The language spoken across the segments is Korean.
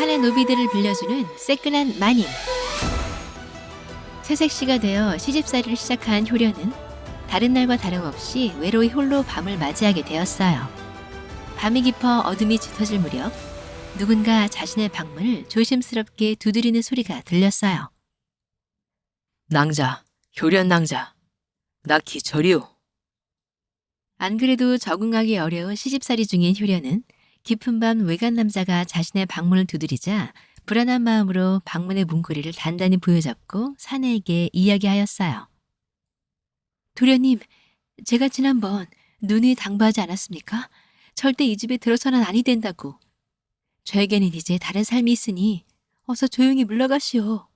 산의 노비들을 빌려주는 새끈한 마님. 새색시가 되어 시집살이를 시작한 효련은 다른 날과 다름없이 외로이 홀로 밤을 맞이하게 되었어요. 밤이 깊어 어둠이 짙어질 무렵 누군가 자신의 방문을 조심스럽게 두드리는 소리가 들렸어요. 낭자, 효련 낭자. 나 기철이오. 안 그래도 적응하기 어려운 시집살이 중인 효련은 깊은 밤 외간 남자가 자신의 방문을 두드리자 불안한 마음으로 방문의 문고리를 단단히 부여잡고 사내에게 이야기하였어요. 도련님, 제가 지난번 눈이 당부하지 않았습니까? 절대 이 집에 들어서는 아니 된다고. 저에게는 이제 다른 삶이 있으니 어서 조용히 물러가시오.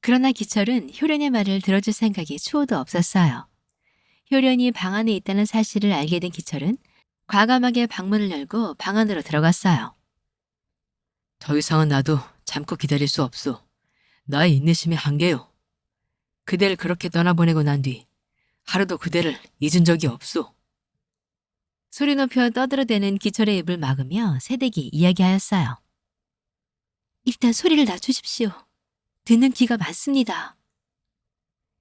그러나 기철은 효련의 말을 들어줄 생각이 추호도 없었어요. 효련이 방 안에 있다는 사실을 알게 된 기철은 과감하게 방문을 열고 방 안으로 들어갔어요. 더 이상은 나도 참고 기다릴 수 없소. 나의 인내심의 한계요. 그대를 그렇게 떠나보내고 난 뒤 하루도 그대를 잊은 적이 없소. 소리 높여 떠들어대는 기철의 입을 막으며 새댁이 이야기하였어요. 일단 소리를 낮추십시오. 듣는 귀가 많습니다.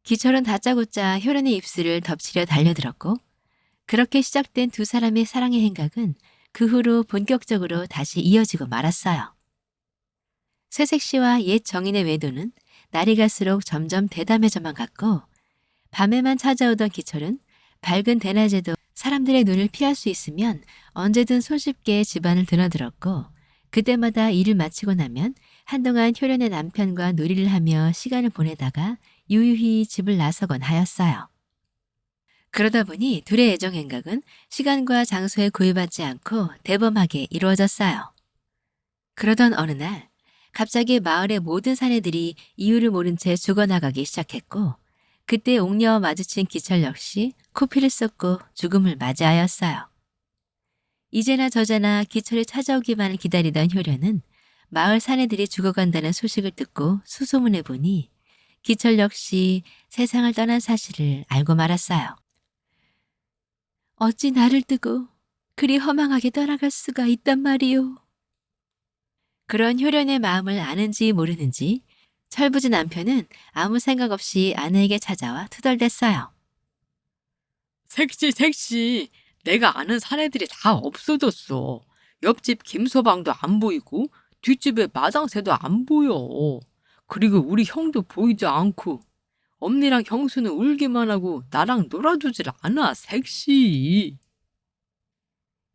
기철은 다짜고짜 효련의 입술을 덮치려 달려들었고 그렇게 시작된 두 사람의 사랑의 행각은 그 후로 본격적으로 다시 이어지고 말았어요. 새색 씨와 옛 정인의 외도는 날이 갈수록 점점 대담해져만 갔고 밤에만 찾아오던 기철은 밝은 대낮에도 사람들의 눈을 피할 수 있으면 언제든 손쉽게 집안을 드나들었고 그때마다 일을 마치고 나면 한동안 효련의 남편과 놀이를 하며 시간을 보내다가 유유히 집을 나서곤 하였어요. 그러다 보니 둘의 애정 행각은 시간과 장소에 구애받지 않고 대범하게 이루어졌어요. 그러던 어느 날 갑자기 마을의 모든 사내들이 이유를 모른 채 죽어나가기 시작했고 그때 옥녀와 마주친 기철 역시 코피를 쏟고 죽음을 맞이하였어요. 이제나 저제나 기철이 찾아오기만을 기다리던 효련은 마을 사내들이 죽어간다는 소식을 듣고 수소문해 보니 기철 역시 세상을 떠난 사실을 알고 말았어요. 어찌 나를 뜨고 그리 허망하게 떠나갈 수가 있단 말이오. 그런 효련의 마음을 아는지 모르는지 철부지 남편은 아무 생각 없이 아내에게 찾아와 투덜댔어요. 색시, 색시. 내가 아는 사내들이 다 없어졌어. 옆집 김서방도 안 보이고 뒷집에 마당새도 안 보여. 그리고 우리 형도 보이지 않고 언니랑 형수는 울기만 하고 나랑 놀아주질 않아, 색시.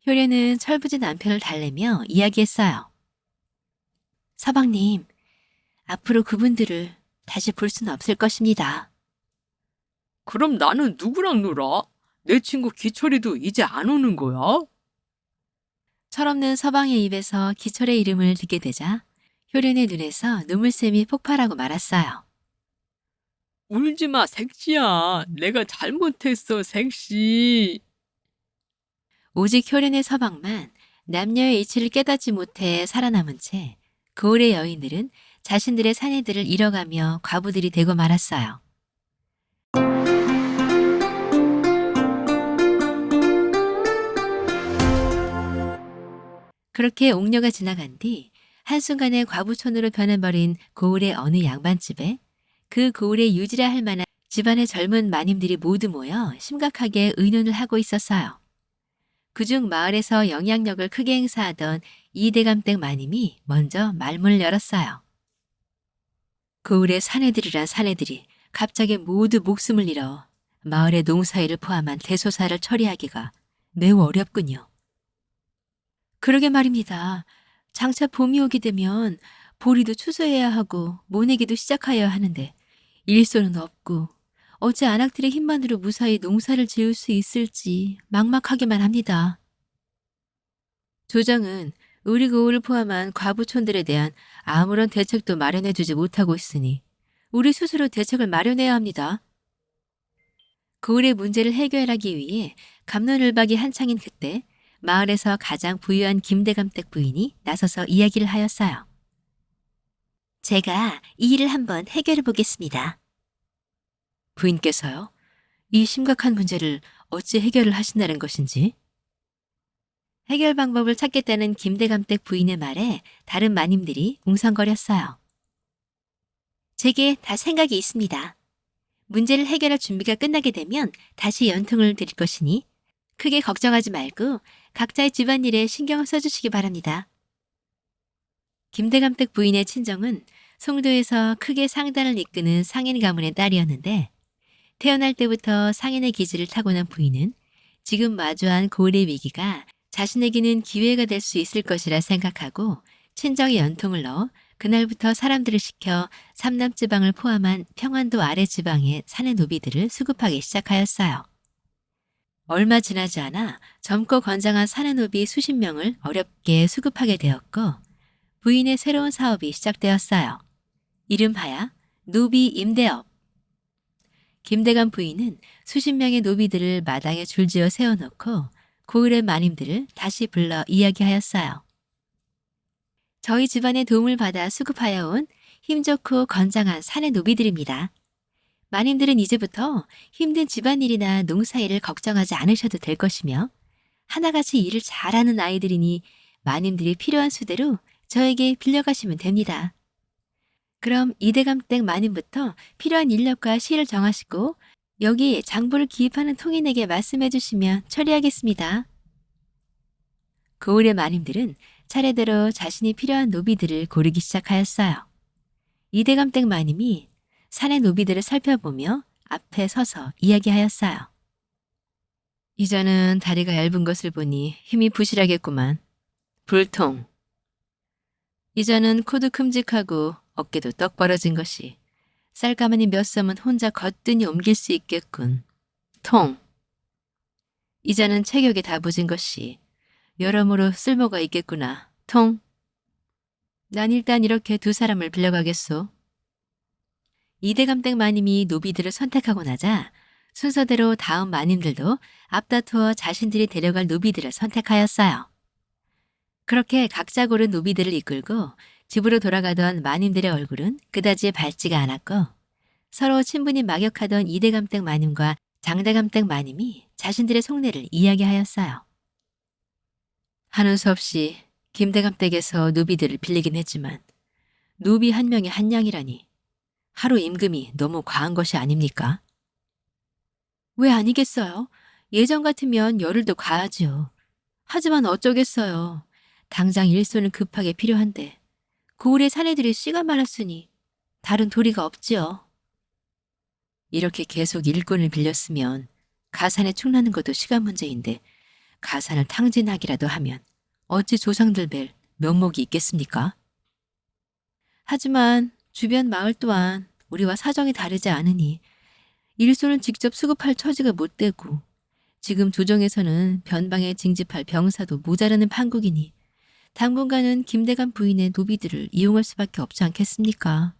효련은 철부지 남편을 달래며 이야기했어요. 서방님, 앞으로 그분들을 다시 볼 수는 없을 것입니다. 그럼 나는 누구랑 놀아? 내 친구 기철이도 이제 안 오는 거야? 철없는 서방의 입에서 기철의 이름을 듣게 되자 효련의 눈에서 눈물샘이 폭발하고 말았어요. 울지 마, 색시야. 내가 잘못했어, 색시. 오직 효련의 서방만 남녀의 이치를 깨닫지 못해 살아남은 채 고을의 여인들은 자신들의 사내들을 잃어가며 과부들이 되고 말았어요. 그렇게 옥녀가 지나간 뒤 한순간에 과부촌으로 변해버린 고을의 어느 양반집에 그 고을의 유지라 할 만한 집안의 젊은 마님들이 모두 모여 심각하게 의논을 하고 있었어요. 그중 마을에서 영향력을 크게 행사하던 이대감댁 마님이 먼저 말문을 열었어요. 고을의 사내들이란 사내들이 갑자기 모두 목숨을 잃어 마을의 농사일을 포함한 대소사를 처리하기가 매우 어렵군요. 그러게 말입니다. 장차 봄이 오게 되면 보리도 추수해야 하고 모내기도 시작하여야 하는데 일손은 없고 어찌 안악들의 힘만으로 무사히 농사를 지을 수 있을지 막막하기만 합니다. 조정은 우리 고을을 포함한 과부촌들에 대한 아무런 대책도 마련해 주지 못하고 있으니 우리 스스로 대책을 마련해야 합니다. 고을의 문제를 해결하기 위해 감론을박이 한창인 그때 마을에서 가장 부유한 김대감댁 부인이 나서서 이야기를 하였어요. 제가 이 일을 한번 해결해 보겠습니다. 부인께서요? 이 심각한 문제를 어찌 해결을 하신다는 것인지? 해결 방법을 찾겠다는 김대감댁 부인의 말에 다른 마님들이 웅성거렸어요. 제게 다 생각이 있습니다. 문제를 해결할 준비가 끝나게 되면 다시 연통을 드릴 것이니 크게 걱정하지 말고 각자의 집안일에 신경을 써주시기 바랍니다. 김대감댁 부인의 친정은 송도에서 크게 상단을 이끄는 상인 가문의 딸이었는데 태어날 때부터 상인의 기질을 타고난 부인은 지금 마주한 고을의 위기가 자신에게는 기회가 될 수 있을 것이라 생각하고 친정의 연통을 넣어 그날부터 사람들을 시켜 삼남 지방을 포함한 평안도 아래 지방의 사내 노비들을 수급하기 시작하였어요. 얼마 지나지 않아 젊고 건장한 사내 노비 수십 명을 어렵게 수급하게 되었고 부인의 새로운 사업이 시작되었어요. 이름하여 노비 임대업. 김대감 부인은 수십 명의 노비들을 마당에 줄지어 세워놓고 고을의 마님들을 다시 불러 이야기하였어요. 저희 집안의 도움을 받아 수급하여 온 힘 좋고 건장한 사내 노비들입니다. 마님들은 이제부터 힘든 집안일이나 농사일을 걱정하지 않으셔도 될 것이며 하나같이 일을 잘하는 아이들이니 마님들이 필요한 수대로 저에게 빌려가시면 됩니다. 그럼 이대감댁 마님부터 필요한 인력과 시를 정하시고 여기 장부를 기입하는 통인에게 말씀해 주시면 처리하겠습니다. 고을의 마님들은 차례대로 자신이 필요한 노비들을 고르기 시작하였어요. 이대감댁 마님이 산의 노비들을 살펴보며 앞에 서서 이야기하였어요. 이자는 다리가 얇은 것을 보니 힘이 부실하겠구만. 불통. 이자는 코도 큼직하고 어깨도 떡 벌어진 것이 쌀가마니 몇 섬은 혼자 거뜬히 옮길 수 있겠군. 통. 이자는 체격이 다부진 것이 여러모로 쓸모가 있겠구나. 통. 난 일단 이렇게 두 사람을 빌려가겠소. 이대감댁 마님이 노비들을 선택하고 나자 순서대로 다음 마님들도 앞다투어 자신들이 데려갈 노비들을 선택하였어요. 그렇게 각자 고른 노비들을 이끌고 집으로 돌아가던 마님들의 얼굴은 그다지 밝지가 않았고 서로 친분이 막역하던 이대감댁 마님과 장대감댁 마님이 자신들의 속내를 이야기하였어요. 하는 수 없이 김대감댁에서 노비들을 빌리긴 했지만 노비 한 명에 한 양이라니 하루 임금이 너무 과한 것이 아닙니까? 왜 아니겠어요? 예전 같으면 열흘도 가야지요. 하지만 어쩌겠어요. 당장 일손은 급하게 필요한데 고을의 사내들이 씨가 말랐으니 다른 도리가 없지요. 이렇게 계속 일꾼을 빌렸으면 가산에 축나는 것도 시간 문제인데 가산을 탕진하기라도 하면 어찌 조상들 뵐 면목이 있겠습니까? 하지만 주변 마을 또한 우리와 사정이 다르지 않으니 일손을 직접 수급할 처지가 못 되고 지금 조정에서는 변방에 징집할 병사도 모자라는 판국이니 당분간은 김대감 부인의 노비들을 이용할 수밖에 없지 않겠습니까?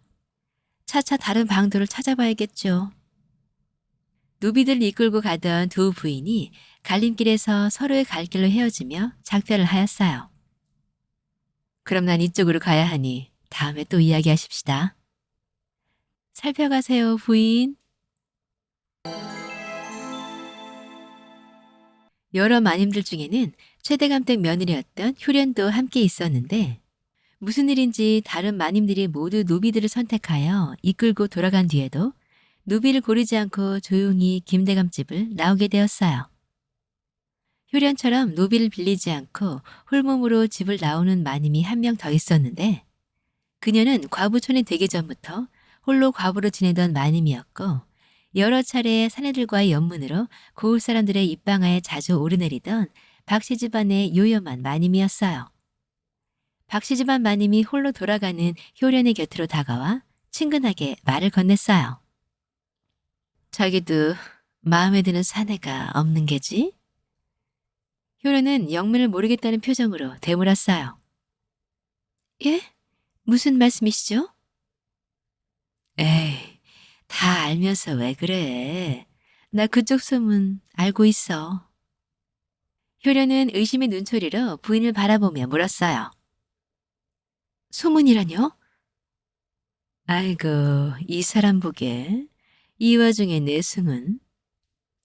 차차 다른 방도를 찾아봐야겠죠. 노비들을 이끌고 가던 두 부인이 갈림길에서 서로의 갈 길로 헤어지며 작별을 하였어요. 그럼 난 이쪽으로 가야 하니 다음에 또 이야기하십시다. 살펴가세요, 부인. 여러 마님들 중에는 최대감댁 며느리였던 효련도 함께 있었는데 무슨 일인지 다른 마님들이 모두 노비들을 선택하여 이끌고 돌아간 뒤에도 노비를 고르지 않고 조용히 김대감 집을 나오게 되었어요. 효련처럼 노비를 빌리지 않고 홀몸으로 집을 나오는 마님이 한 명 더 있었는데 그녀는 과부촌이 되기 전부터 홀로 과부로 지내던 마님이었고 여러 차례 사내들과의 연문으로 고을 사람들의 입방아에 자주 오르내리던 박씨 집안의 요염한 마님이었어요. 박씨 집안 마님이 홀로 돌아가는 효련의 곁으로 다가와 친근하게 말을 건넸어요. 자기도 마음에 드는 사내가 없는 게지? 효련은 영문을 모르겠다는 표정으로 되물었어요. 예? 무슨 말씀이시죠? 에이, 다 알면서 왜 그래? 나 그쪽 소문 알고 있어. 효련은 의심의 눈초리로 부인을 바라보며 물었어요. 소문이라뇨? 아이고, 이 사람 보게. 이 와중에 내숭은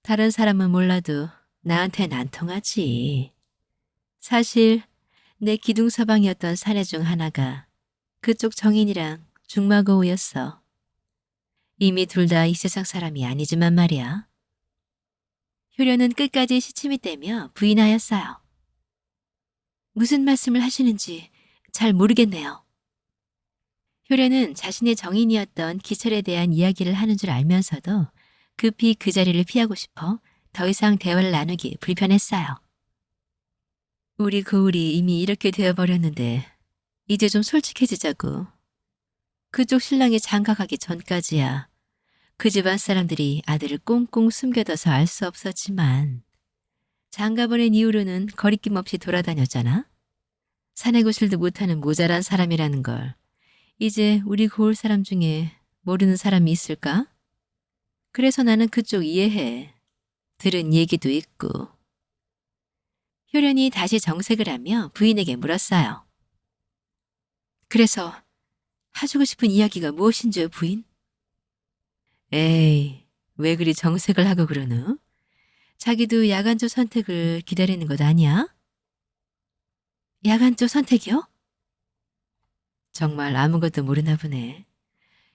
다른 사람은 몰라도 나한텐 안 통하지. 사실 내 기둥 서방이었던 사내 중 하나가 그쪽 정인이랑 중마고우였어. 이미 둘 다 이 세상 사람이 아니지만 말이야. 효련은 끝까지 시침이 떼며 부인하였어요. 무슨 말씀을 하시는지 잘 모르겠네요. 효련은 자신의 정인이었던 기철에 대한 이야기를 하는 줄 알면서도 급히 그 자리를 피하고 싶어 더 이상 대화를 나누기 불편했어요. 우리 고울이 이미 이렇게 되어버렸는데 이제 좀 솔직해지자고. 그쪽 신랑이 장가가기 전까지야 그 집안 사람들이 아들을 꽁꽁 숨겨둬서 알 수 없었지만 장가 보낸 이후로는 거리낌 없이 돌아다녔잖아. 사내 구실도 못하는 모자란 사람이라는 걸 이제 우리 고을 사람 중에 모르는 사람이 있을까? 그래서 나는 그쪽 이해해. 들은 얘기도 있고. 효련이 다시 정색을 하며 부인에게 물었어요. 그래서 하시고 싶은 이야기가 무엇인지요, 부인? 에이, 왜 그리 정색을 하고 그러누? 자기도 야간조 선택을 기다리는 것 아니야? 야간조 선택이요? 정말 아무것도 모르나 보네.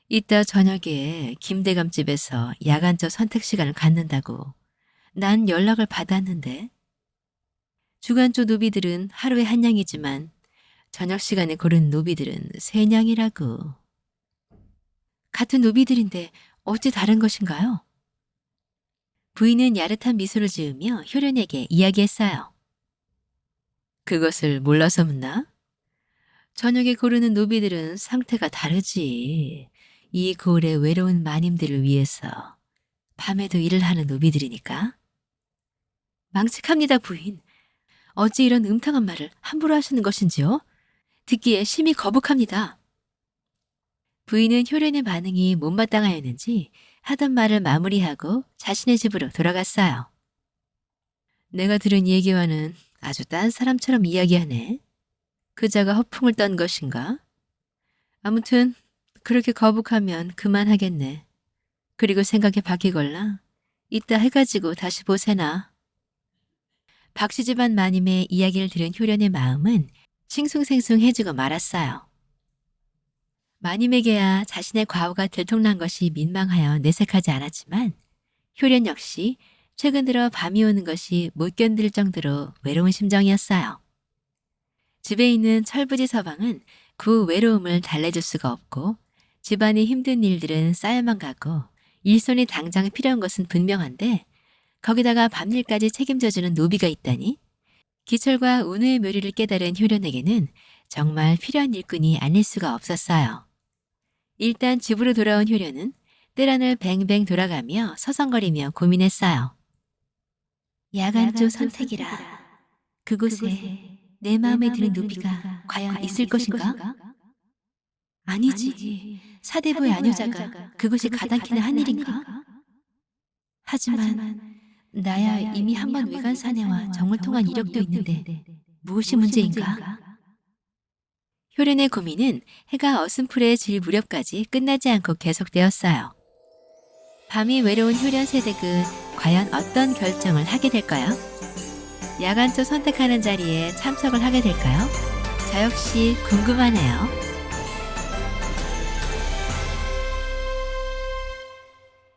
이따 저녁에 김대감 집에서 야간조 선택 시간을 갖는다고 난 연락을 받았는데 주간조 노비들은 하루에 한 냥이지만 저녁 시간에 고른 노비들은 세 냥이라고. 같은 노비들인데 어찌 다른 것인가요? 부인은 야릇한 미소를 지으며 효련에게 이야기했어요. 그것을 몰라서 묻나? 저녁에 고르는 노비들은 상태가 다르지. 이 고을의 외로운 마님들을 위해서 밤에도 일을 하는 노비들이니까. 망측합니다, 부인. 어찌 이런 음탕한 말을 함부로 하시는 것인지요? 듣기에 심히 거북합니다. 부인은 효련의 반응이 못마땅하였는지 하던 말을 마무리하고 자신의 집으로 돌아갔어요. 내가 들은 얘기와는 아주 딴 사람처럼 이야기하네. 그자가 허풍을 떤 것인가? 아무튼 그렇게 거북하면 그만하겠네. 그리고 생각에 바뀌걸라. 이따 해가지고 다시 보세나. 박씨 집안 마님의 이야기를 들은 효련의 마음은 싱숭생숭해지고 말았어요. 마님에게야 자신의 과오가 들통난 것이 민망하여 내색하지 않았지만 효련 역시 최근 들어 밤이 오는 것이 못 견딜 정도로 외로운 심정이었어요. 집에 있는 철부지 서방은 그 외로움을 달래줄 수가 없고 집안의 힘든 일들은 쌓여만 가고 일손이 당장 필요한 것은 분명한데 거기다가 밤일까지 책임져주는 노비가 있다니 기철과 운우의 묘리를 깨달은 효련에게는 정말 필요한 일꾼이 아닐 수가 없었어요. 일단 집으로 돌아온 효련은 뜰안을 뱅뱅 돌아가며 서성거리며 고민했어요. 야간조 선택이라 그곳에 내 마음에 드는 노비가 과연 있을 것인가? 아니지. 사대부의 아녀자가 그것이 가당키는 한 일인가? 하지만 나야 이미 한 번 외간 사내와 정을 통한 이력도 있는데 무엇이 문제인가? 효련의 고민은 해가 어슴풀에 질 무렵까지 끝나지 않고 계속되었어요. 밤이 외로운 효련 세댁은 과연 어떤 결정을 하게 될까요? 야간조 선택하는 자리에 참석을 하게 될까요? 저 역시 궁금하네요.